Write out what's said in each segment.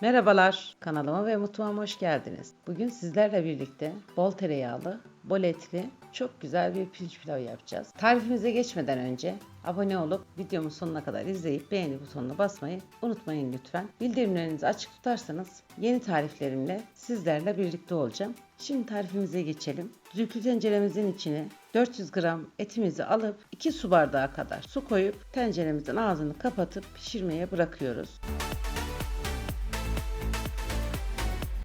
Merhabalar, kanalıma ve mutfağıma hoş geldiniz. Bugün sizlerle birlikte bol tereyağlı, bol etli, çok güzel bir pirinç pilavı yapacağız. Tarifimize geçmeden önce abone olup videomun sonuna kadar izleyip beğeni butonuna basmayı unutmayın lütfen. Bildirimlerinizi açık tutarsanız yeni tariflerimle sizlerle birlikte olacağım. Şimdi tarifimize geçelim. Düdüklü tenceremizin içine 400 gram etimizi alıp 2 su bardağı kadar su koyup tenceremizin ağzını kapatıp pişirmeye bırakıyoruz.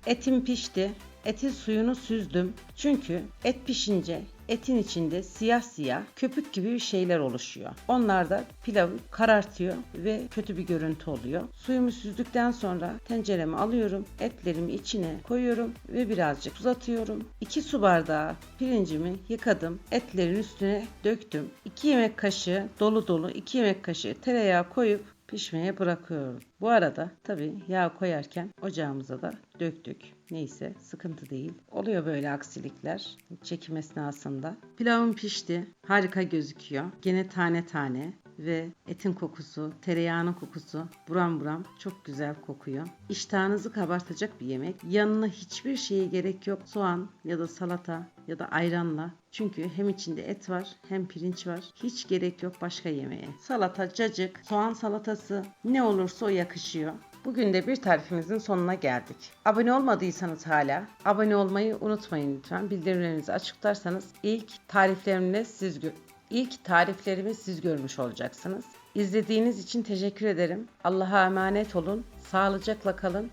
Etim pişti. Etin suyunu süzdüm. Çünkü et pişince etin içinde siyah siyah köpük gibi bir şeyler oluşuyor. Onlar da pilavı karartıyor ve kötü bir görüntü oluyor. Suyumu süzdükten sonra tenceremi alıyorum. Etlerimi içine koyuyorum ve birazcık tuz atıyorum. 2 su bardağı pirincimi yıkadım. Etlerin üstüne döktüm. 2 yemek kaşığı dolu dolu 2 yemek kaşığı tereyağı koyup pişmeye bırakıyorum. Bu arada tabi yağ koyarken ocağımıza da döktük. Neyse sıkıntı değil. Oluyor böyle aksilikler çekim esnasında. Pilavım pişti. Harika gözüküyor. Gene tane tane ve etin kokusu, tereyağının kokusu buram buram çok güzel kokuyor. İştahınızı kabartacak bir yemek. Yanına hiçbir şeye gerek yok. Soğan ya da salata ya da ayranla. Çünkü hem içinde et var hem pirinç var. Hiç gerek yok başka yemeğe. Salata, cacık, soğan salatası ne olursa o yakışıyor. Bugün de bir tarifimizin sonuna geldik. Abone olmadıysanız hala abone olmayı unutmayın lütfen. Bildirimlerinizi açık tutarsanız ilk tariflerimle siz ilk tariflerimi siz görmüş olacaksınız. İzlediğiniz için teşekkür ederim. Allah'a emanet olun. Sağlıcakla kalın.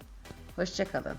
Hoşçakalın.